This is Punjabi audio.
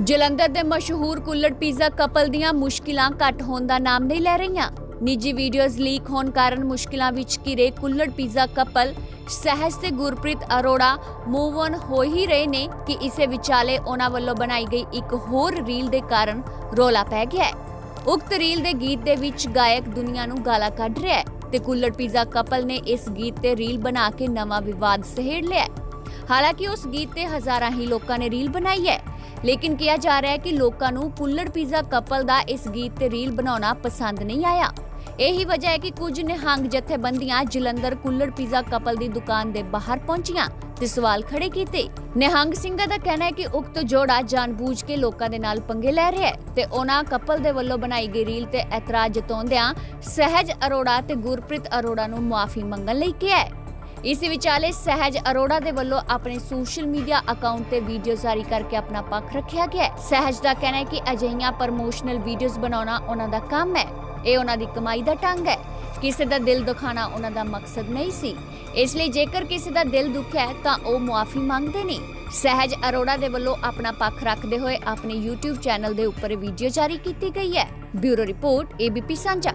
ਜਲੰਧਰ ਦੇ ਮਸ਼ਹੂਰ ਕੁੱਲੜ ਪੀਜ਼ਾ ਕਪਲ ਦੀਆਂ ਮੁਸ਼ਕਿਲਾਂ ਘੱਟ ਹੋਣ ਦਾ ਨਾਮ ਨਹੀਂ ਲੈ ਰਹੀਆਂ। ਨਿੱਜੀ ਵੀਡੀਓਜ਼ ਲੀਕ ਹੋਣ ਕਾਰਨ ਮੁਸ਼ਕਿਲਾਂ ਵਿੱਚ ਘਿਰੇ ਕੁੱਲੜ ਪੀਜ਼ਾ ਕਪਲ, ਸਹਿਜ ਤੇ ਗੁਰਪ੍ਰੀਤ ਅਰੋੜਾ ਮੂਵ ਔਨ ਹੋ ਹੀ ਰਹੇ ਨੇ ਕਿ ਇਸੇ ਵਿਚਾਲੇ ਉਹਨਾਂ ਵੱਲੋਂ ਬਣਾਈ ਗਈ ਇੱਕ ਹੋਰ ਰੀਲ ਦੇ ਕਾਰਨ ਰੋਲਾ ਪੈ ਗਿਆ ਹੈ। ਉਕਤ ਰੀਲ ਦੇ ਗੀਤ ਦੇ ਵਿੱਚ ਗਾਇਕ ਦੁਨੀਆ ਨੂੰ ਗਾਲਾਂ ਕੱਢ ਰਿਹਾ ਹੈ ਤੇ ਕੁੱਲੜ ਪੀਜ਼ਾ ਕਪਲ ਨੇ ਇਸ ਗੀਤ ਤੇ ਰੀਲ ਬਣਾ ਕੇ ਨਵਾਂ ਵਿਵਾਦ ਸਹੇੜ ਲਿਆ ਹਾਲਾਂਕਿ ਉਸ ਗੀਤ ਤੇ ਹਜ਼ਾਰਾਂ ਹੀ ਲੋਕਾਂ ਨੇ ਰੀਲ ਬਣਾਈ ਹੈ। ਲੇਕਿਨ ਕਿਹਾ ਜਾ ਰਿਹਾ ਹੈ ਕਿ ਲੋਕਾਂ ਨੂੰ ਕੁੱਲੜ ਪੀਜ਼ਾ ਕਪਲ ਦਾ ਇਸ ਗੀਤ ਤੇ ਰੀਲ ਬਣਾਉਣਾ ਪਸੰਦ ਨਹੀਂ ਆਇਆ। ਇਹੀ ਵਜ੍ਹਾ ਹੈ ਕਿ ਕੁਝ ਨਿਹੰਗ ਜਥੇਬੰਦੀਆਂ ਜਲੰਧਰ ਕੁੱਲੜ ਪੀਜ਼ਾ ਕਪਲ ਦੀ ਦੁਕਾਨ ਦੇ ਬਾਹਰ ਪਹੁੰਚੀਆਂ ਤੇ ਸਵਾਲ ਖੜੇ ਕੀਤੇ। ਨਿਹੰਗ ਸਿੰਘਾਂ ਦਾ ਕਹਿਣਾ ਹੈ ਕਿ ਉਕਤ ਜੋੜਾ ਜਾਣਬੁੱਝ ਕੇ ਲੋਕਾਂ ਦੇ ਨਾਲ ਪੰਗੇ ਲੈ ਰਿਹਾ ਹੈ ਤੇ ਉਹਨਾਂ ਕਪਲ ਦੇ ਵੱਲੋਂ ਬਣਾਈ ਗਈ ਰੀਲ ਤੇ ਇਤਰਾਜ਼ ਜਤਾਉਂਦਿਆਂ ਸਹਿਜ ਅਰੋੜਾ ਤੇ ਗੁਰਪ੍ਰੀਤ ਅਰੋੜਾ ਨੂੰ ਮਾਫੀ ਮੰਗਣ ਲਈ ਕਿਹਾ ਹੈ। ਇਸ ਵਿਚਾਲੇ ਸਹਿਜ ਅਰੋੜਾ ਦੇ ਵੱਲੋਂ ਆਪਣੇ ਸੋਸ਼ਲ ਮੀਡੀਆ ਅਕਾਊਂਟ ਤੇ ਵੀਡੀਓ ਜਾਰੀ ਕਰਕੇ ਆਪਣਾ ਪੱਖ ਰੱਖਿਆ ਗਿਆ ਹੈ। ਸਹਿਜ ਦਾ ਕਹਿਣਾ ਹੈ ਕਿ ਅਜਿਹੀਆਂ ਪ੍ਰਮੋਸ਼ਨਲ ਵੀਡੀਓਜ਼ ਬਣਾਉਣਾ ਉਹਨਾਂ ਦਾ ਕੰਮ ਹੈ। ਇਹ ਉਹਨਾਂ ਦੀ ਕਮਾਈ ਦਾ ਢੰਗ ਹੈ। ਕਿਸੇ ਦਾ ਦਿਲ ਦੁਖਾਣਾ ਉਹਨਾਂ ਦਾ ਮਕਸਦ ਨਹੀਂ ਸੀ। ਇਸ ਲਈ ਜੇਕਰ ਕਿਸੇ ਦਾ ਦਿਲ ਦੁਖਿਆ ਹੈ ਤਾਂ ਉਹ ਮੁਆਫੀ ਮੰਗਦੇ ਨੇ। ਸਹਿਜ ਅਰੋੜਾ ਦੇ ਵੱਲੋਂ ਆਪਣਾ ਪੱਖ ਰੱਖਦੇ ਹੋਏ ਆਪਣੇ YouTube ਚੈਨਲ ਦੇ ਉੱਪਰ ਵੀਡੀਓ ਜਾਰੀ ਕੀਤੀ ਗਈ ਹੈ। ਬਿਊਰੋ ਰਿਪੋਰਟ ABP ਸਾਂਝਾ।